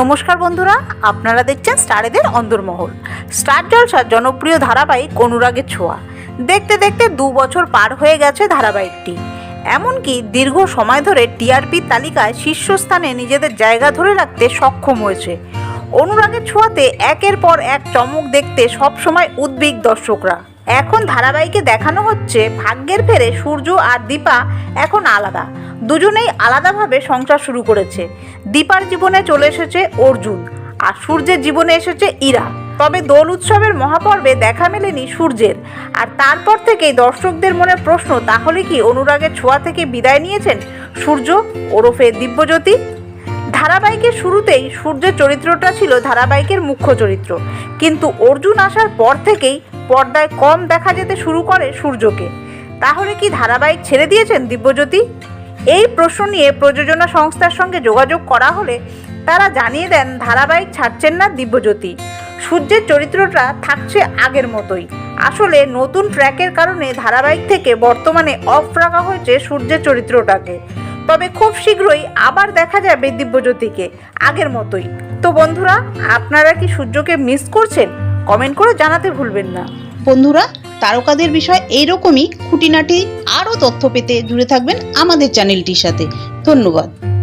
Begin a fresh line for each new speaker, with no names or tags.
নমস্কার বন্ধুরা, আপনারা দেখছেন স্টারেদের অন্দরমহল। স্টার জলসার জনপ্রিয় ধারাবাহিক অনুরাগের ছোঁয়া। দেখতে দেখতে দু বছর পার হয়ে গেছে ধারাবাহিকটি। এমনকি দীর্ঘ সময় ধরে টিআরপি তালিকায় শীর্ষস্থানে নিজেদের জায়গা ধরে রাখতে সক্ষম হয়েছে। অনুরাগের ছোঁয়াতে একের পর এক চমক দেখতে সবসময় উদ্বিগ দর্শকরা। এখন ধারাবাহিকে দেখানো হচ্ছে ভাগ্যের ফেরে সূর্য আর দীপা এখন আলাদা। দুজনেই আলাদাভাবে সংসার শুরু করেছে। দীপার জীবনে চলে এসেছে অর্জুন আর সূর্যের জীবনে এসেছে ইরা। তবে দোল উৎসবের মহাপর্বে দেখা মেলেনি সূর্যের। আর তারপর থেকেই দর্শকদের মনে প্রশ্ন, তাহলে কি অনুরাগের ছোঁয়া থেকে বিদায় নিয়েছেন সূর্য, ওরফে দিব্যজ্যোতি? ধারাবাহিকের শুরুতেই সূর্যের চরিত্রটা ছিল ধারাবাহিকের মুখ্য চরিত্র। কিন্তু অর্জুন আসার পর থেকেই পর্দায় কম দেখা যেতে শুরু করে সূর্যকে। তাহলে কি ধারাবাহিক ছেড়ে দিয়েছেন দিব্যজ্যোতি? এই প্রশ্ন নিয়ে প্রযোজনা সংস্থার সঙ্গে যোগাযোগ করা হলে তারা জানিয়ে দেন, ধারাবাহিক ছাড়ছেন না দিব্যজ্যোতি। সূর্যের চরিত্রটা থাকছে আগের মতোই। আসলে নতুন ট্র্যাকের কারণে ধারাবাহিক থেকে বর্তমানে অফ রাখা হয়েছে সূর্যের চরিত্রটাকে। তবে খুব শীঘ্রই আবার দেখা যাবে দিব্যজ্যোতিকে আগের মতোই। তো বন্ধুরা, আপনারা কি সূর্যকে মিস করছেন? কমেন্ট করে জানাতে ভুলবেন না।
বন্ধুরা, তারকাদের বিষয় এইরকমই খুঁটিনাটি আরও তথ্য পেতে জুড়ে থাকবেন আমাদের চ্যানেলটির সাথে। ধন্যবাদ।